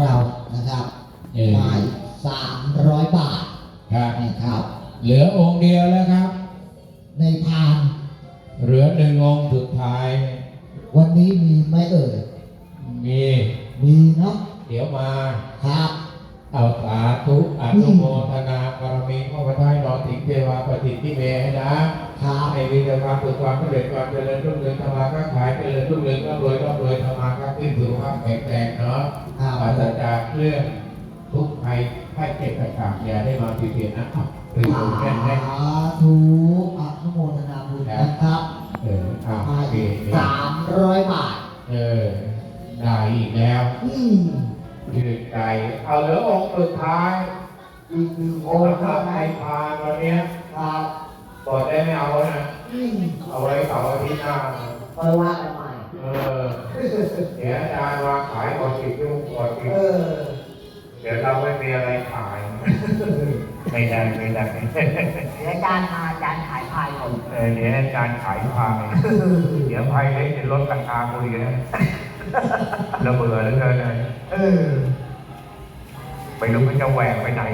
เรานะครับเออหมายสามร้อยบาทครับ นะครับ เหลือองค์เดียวแล้วครับ ในพาน เหลือหนึ่งองค์สุดท้าย วันนี้มีไหมเอ่ย มี มีเนาะเดี๋ยวมา ครับ เอาสาธุอนุโมทนาบารมีพ่อพระท้ายนอนถิงเทวาปฏิทิเมให้นะครับ ให้มีแต่ความสุขความสำเร็จความเจริญรุ่งเรืองธรรมาค้าขายเจริญรุ่งเรืองร่ำรวยร่ำรวยธรรมาค้าขึ้นสุขภาพแข็งแรงเนาะ ค เรื่องทุกข์ภัยไข้เจ็บต่างๆอย่าได้มาเปลี่ยนนะครับคือสาแน่นแน่ธุอนุโมทนาบุญนะครับ เออเอาหมาโอยเคสามร้อยบาท เออ ได้อีกแล้วอืมยืดใจ เอาเหลือองค์สุดท้ายอีกหนึ่งอองงค์ค์พระเท่าไทนั้นยพานวันเนี้ยครับกดได้ไม่เอาแล้วนะอืมเอาไว้เสาร์อาทิตย์หน้าคอยว่ากันใหม่ เออ เดี๋ยวอาจารย์วางขายก่อนสิบยุ่งก่อนสิเออ เดี๋ยวเราไม่มีอะไรขาย ไม่ได้ไม่ได้เดี๋ยวอาจารย์มาอาจารย์ขายพายก่อนเออเดี๋ยวอาจารย์ขายพายเดี๋ยวพายให้ลดราคาคุยกันนะเราเบื่อเหลือเกินเลยเออไม่รู้มันจะแหวกไปไหน